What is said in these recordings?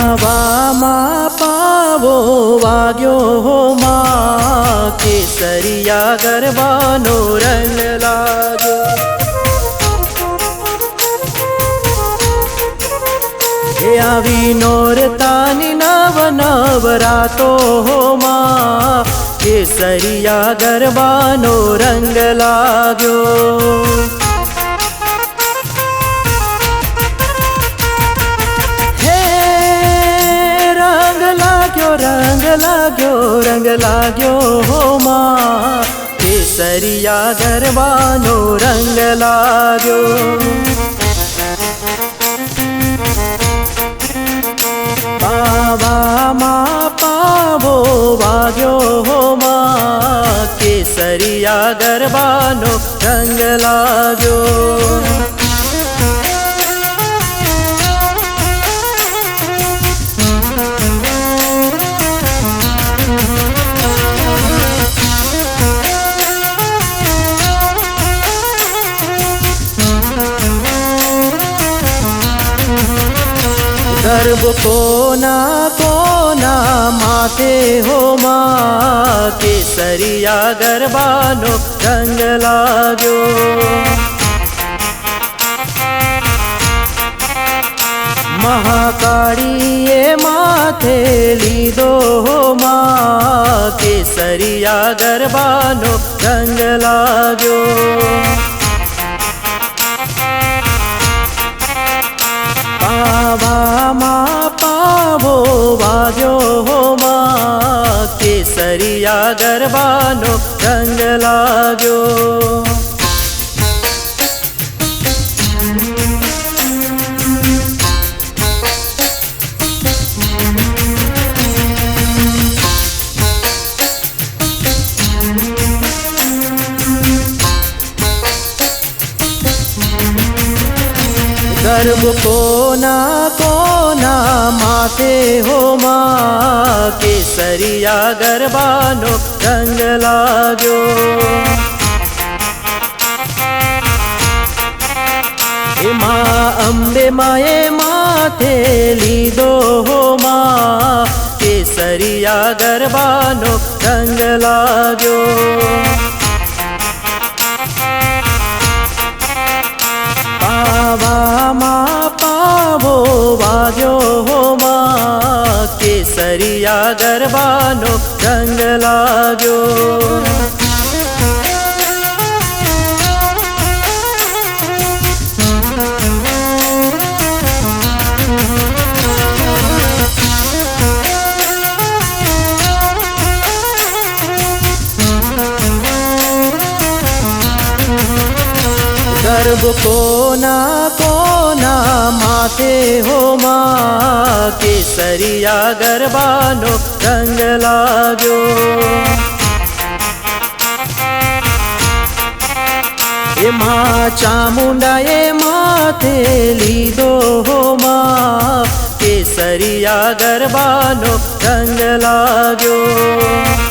બાવામાં પાવો વાગ્યો માં કેસરિયા ગરબાનો રંગ આવી નોરતાની નવ નવરાતો માં કેસરિયા ગરબાનો રંગ લાગ્યો. હે રંગ લાગ્યો રંગ લાગ્યો રંગ લાગ્યો હો માં કેસરિયા ગરબાનો રંગ લાગ્યો. કેસરિયા ગરબાનો રંગ લાગ્યો ગર્ભ કોના કોના માથે હો મા કેસરિયા ગરબાનો રંગ લાગ્યો. મહાકાળીએ માથે લીધો હો મા કેસરિયા ગરબાનો રંગ લાગ્યો. પાવો વાગ્યો હોમાં કેસરિયા ગરબાનો રંગ લાગ્યો ગર્ભ કોના કોના માથે હો માં કેસરિયા ગરબાનો રંગ લાગ્યો એમાં અંબે માએ માથે લીધો હો માં કેસરિયા ગરબાનો રંગ લાગ્યો ગરબાનો રંગ લાગ્યો ગર્ભ કોના કોના માથે હો માં કેસરિયા ગરબાનો રંગ લાગ્યો એમાં ચામુંડાએ માથે લીધો હો માં કેસરિયા ગરબાનો રંગ લાગ્યો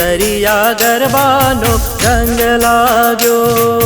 કેસરિયા ગરબાનો રંગ લાગ્યો.